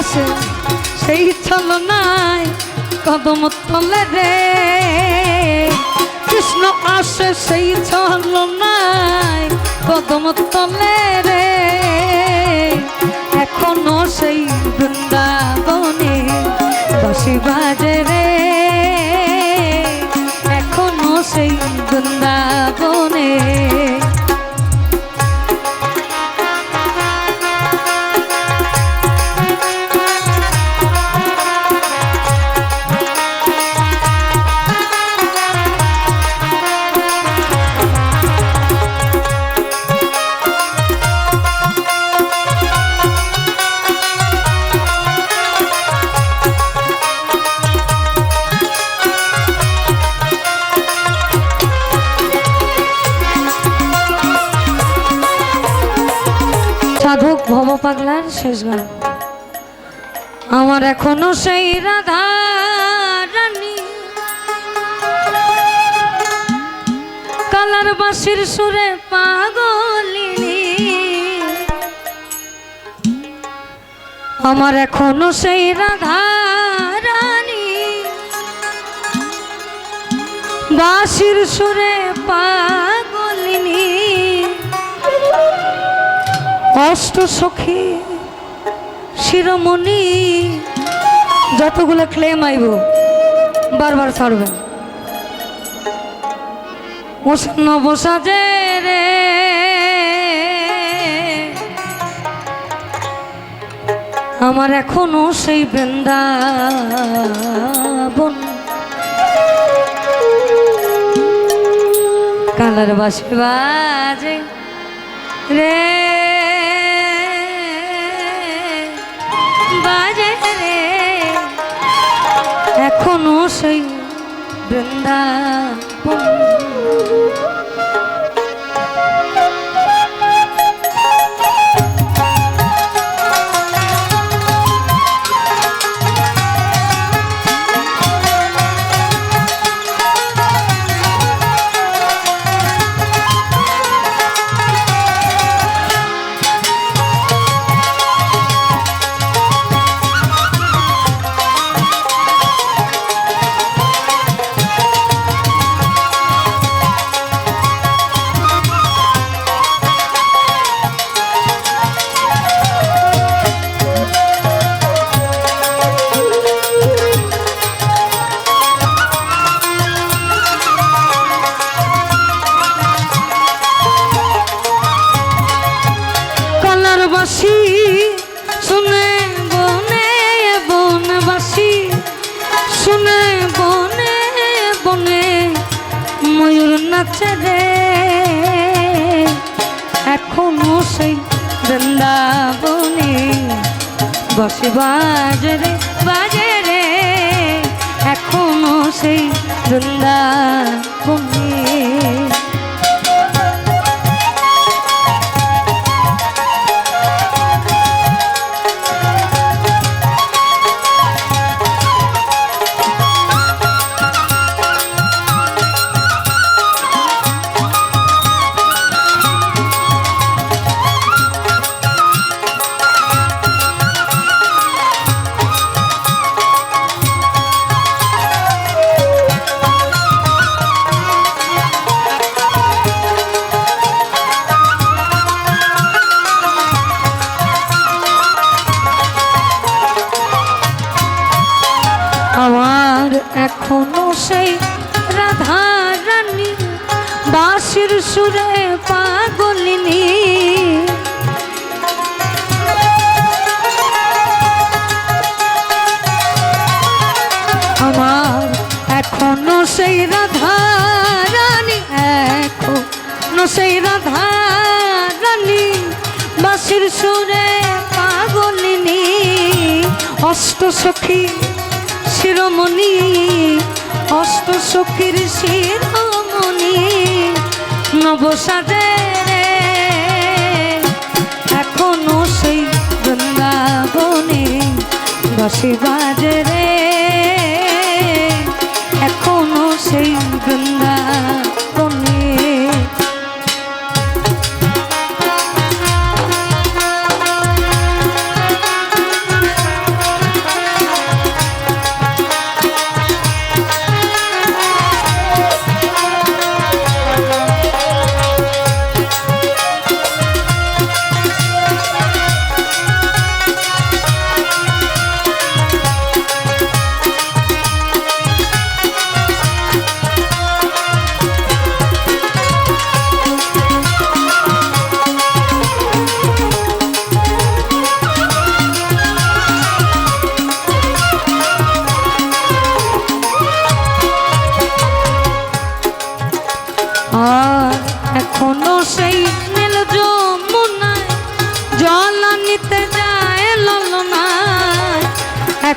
আসে সেই ছলনায় কদম তলে রে। কৃষ্ণ আসে সেই ছলনায় কদম তলে রে। এখনও সেই বৃন্দাবনে বাসি বাজে রে। এখনও সেই বৃন্দাবনে পাগলার শেষ গান। আমার এখনও সেই রাধা রানী। কালার বাসির সুরে পাগলিনী। আমার এখনও সেই রাধা রানী। বাসির সুরে পাগলিনী অষ্ট সখী শিরোমণি, যতগুলো ক্লেম আইব, বারবার ছাড়বেন মোসান্ন বসাজে রে। আমার এখনও সেই বৃন্দাবন। কালার বাসি বাজে রে। এখনও সেই বৃন্দাবন। বাসি, শুনে বনে বনবাসী শুনে বনে বনে ময়ূর নাচে রে। এখনও সেই বৃন্দাবনে বসে বাজে রে, বাজে এখনও সেই বৃন্দাবনে বাঁশির সুরে পাগলিনী আমার এখনও সেই রাধা রানী, এখনও সেই রাধা রানী, বাঁশির সুরে পাগলিনী অষ্ট সখী শিরোমণি, অষ্ট সখীর শিরোমণি। নবসাদে এখনও সেই বৃন্দাবনে বসে বাজে রে।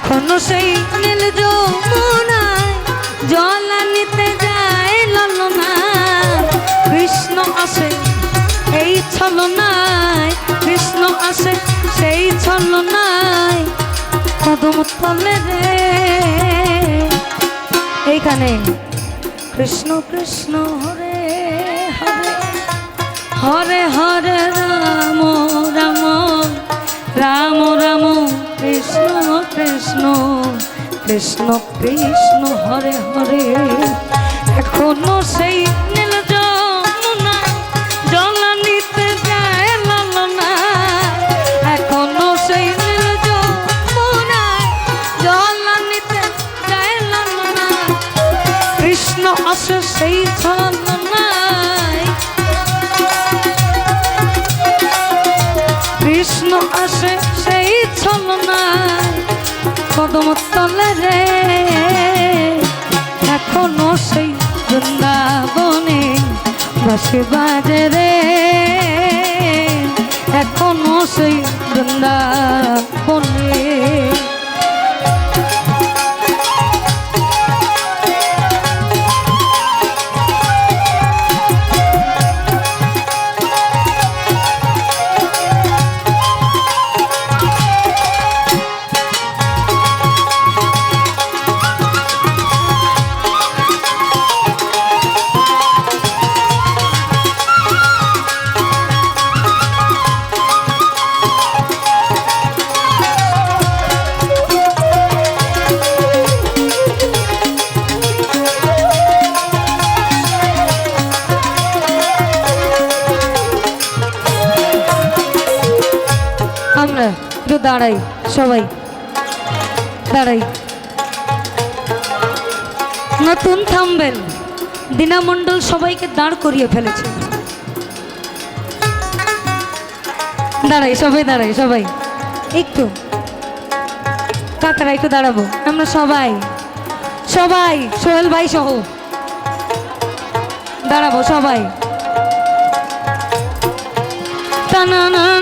এখনও সেই নীল যমুনায় জল আনিতে যায় ললনা। কৃষ্ণ আসে এই ছলনায়, কৃষ্ণ আসে সেই ছলনায়। কদম তলে রে। এইখানে কৃষ্ণ কৃষ্ণ, হরে হরে হরে হরে, রাম। কৃষ্ণ হরে হরে, এখনও সেই নীল যমুনা যায় সেই কৃষ্ণ আসে সেই ছলনায় কৃষ্ণ সেই কদম তলে রে এখনও সেই বৃন্দাবনে বসে বাজে রে। এখনও সেই বৃন্দাবনে দাঁড়াই, সবাই। দাঁড়াই। নতুন থামবেন দিনামণ্ডল সবাইকে দাঁড় করিয়ে ফেলেছে। দাঁড়াই, সবাই দাঁড়াই, সবাই। একটু। কাকারা, একটু দাঁড়াবো। আমরা সবাই। সবাই, সোহেল ভাই সহ। দাঁড়াবো সবাই। টানা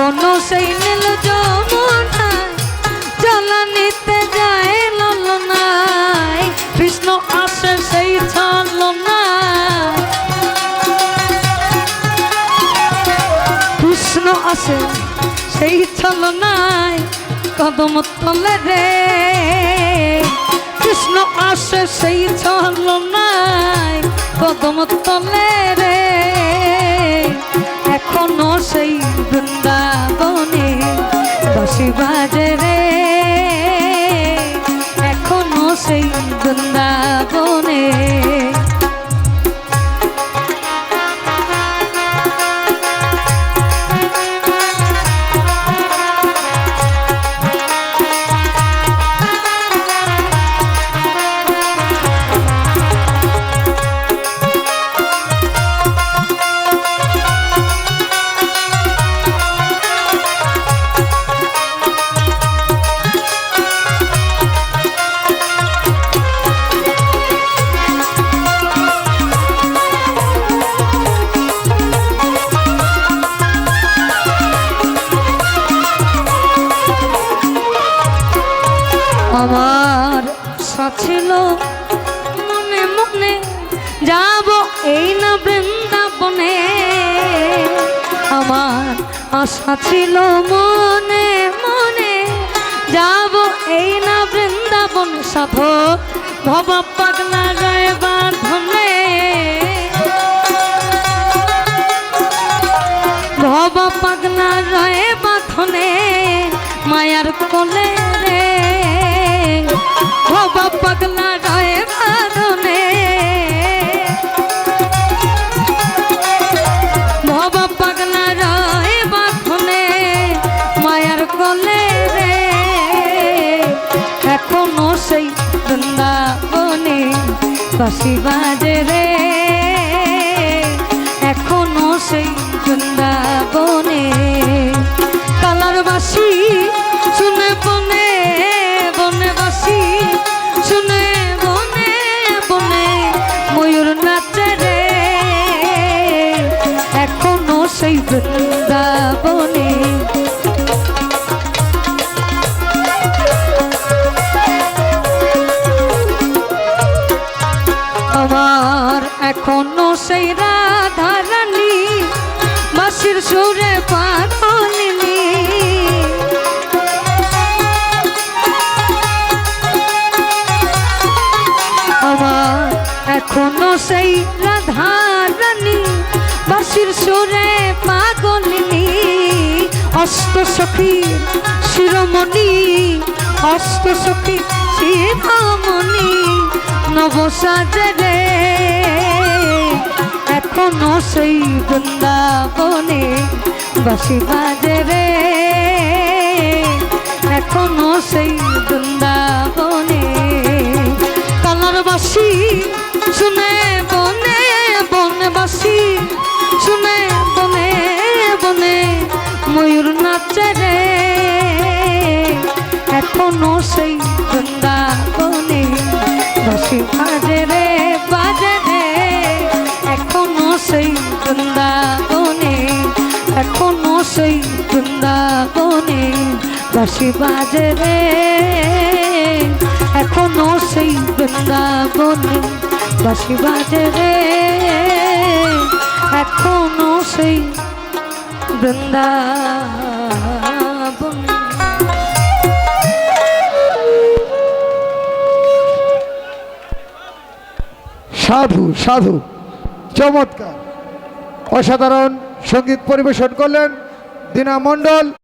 এখনও সেই নীল যমুনায় জল নিতে যায় ললনায়। কৃষ্ণ আসে সেই ছলনায় কৃষ্ণ আসে সেই ছলনায় কদম তলে রে। কৃষ্ণ আসে সেই ছলনায় কদম তলে রে। এখনও সেই ছিল মনে মনে যাব এই না বৃন্দাবনে। আমার আশা ছিল মনে মনে যাব এই না বৃন্দাবন সাধ। ভব পাগলা গায়ে বাঁধনে ভব পাগলা রয়ে বাঁধনে বাসি বাজে রে। এখনও সেই বৃন্দাবনে। কালার বাসি সখী শিরোমণি, অষ্ট সখী শিরোমণি নবসাজে রে এখনও সেই বৃন্দাবনে বাসি বাজে রে। এখনও সেই বৃন্দাবনে কালার বাসি শুনে নাচে রে। এখনও সেই বৃন্দাবনে বাসি বাজে রে বাজে রে। এখনও সেই বৃন্দাবনে, এখনও সেই বৃন্দাবনে বাসি বাজে রে। এখনও সেই বৃন্দাবনে বাসি বাজে রে। এখনও সেই বৃন্দাবন। সাধু সাধু। চমৎকার। অসাধারণ সংগীত পরিবেশন করলেন দিনা মণ্ডল।